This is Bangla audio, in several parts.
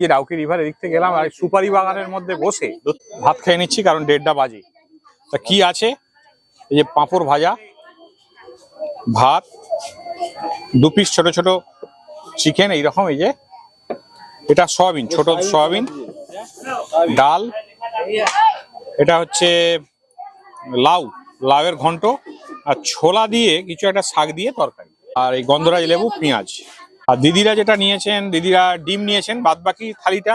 যে ডাউকি রিভার এদিক থেকে গেলাম আর সুপারি বাগানের মধ্যে বসে ভাত খেয়ে নিচ্ছি কারণ দেড়টা বাজে। তা কি আছে? এই যে পাঁপড় ভাজা, ভাত, দু পিস ছোট ছোট চিকেন এইরকম এই যে। এটা সয়াবিন, ছোট সয়াবিন, ডাল, এটা হচ্ছে লাউ, লাউয়ের ঘন্ট, আর ছোলা দিয়ে কিছু একটা শাক দিয়ে তরকারি। আর এই গন্ধরাজ লেবু, পেঁয়াজ। আর দিদিরা যেটা নিয়েছেন দিদিরা ডিম নিয়েছেন বাদ বাকি থালিটা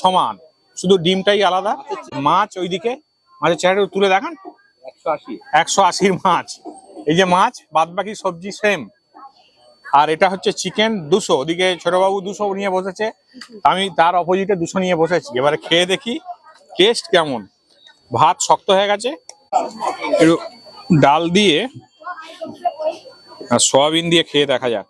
সমান। শুধু ডিমটাই আলাদা। মাছ ওইদিকে মাছের চেহারাটা তুলে দেখান। একশো আশি। একশো আশির মাছ। এই যে মাছ বাদ বাকি সবজি সেম আর এটা হচ্ছে চিকেন দুশো। ওদিকে ছোটবাবু দুশো নিয়ে বসেছে। আমি তার অপোজিটে দুশো নিয়ে বসেছি। এবারে খেয়ে দেখি টেস্ট কেমন? ভাত শক্ত হয়ে গেছে। ডাল দিয়ে আর সয়াবিন দিয়ে খেয়ে দেখা যাক।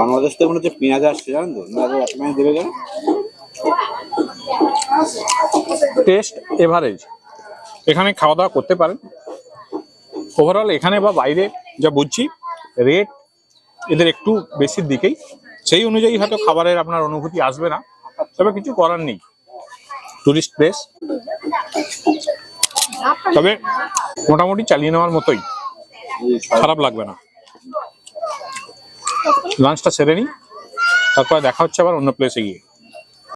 বাংলাদেশ থেকে মনে হচ্ছে পেঁয়াজ আসছে, জানেন তো? না এত পেঁয়াজ দেবে কেন? টেস্ট এভারেজ এখানে খাওয়া দাওয়া করতে পারেন। ওভারঅল এখানে বা বাইরে যা বুঝছি রেট এদের একটু বেশির দিকেই। সেই অনুযায়ী হয়তো খাবারের আপনার অনুভূতি আসবে না। তবে কিছু করার নেই। টুরিস্ট প্লেস তবে মোটামুটি চালিয়ে নেওয়ার মতোই। খারাপ লাগবে না। লাঞ্চটা সেরে নিই তারপরে দেখা হচ্ছে আবার অন্য প্লেসে গিয়ে।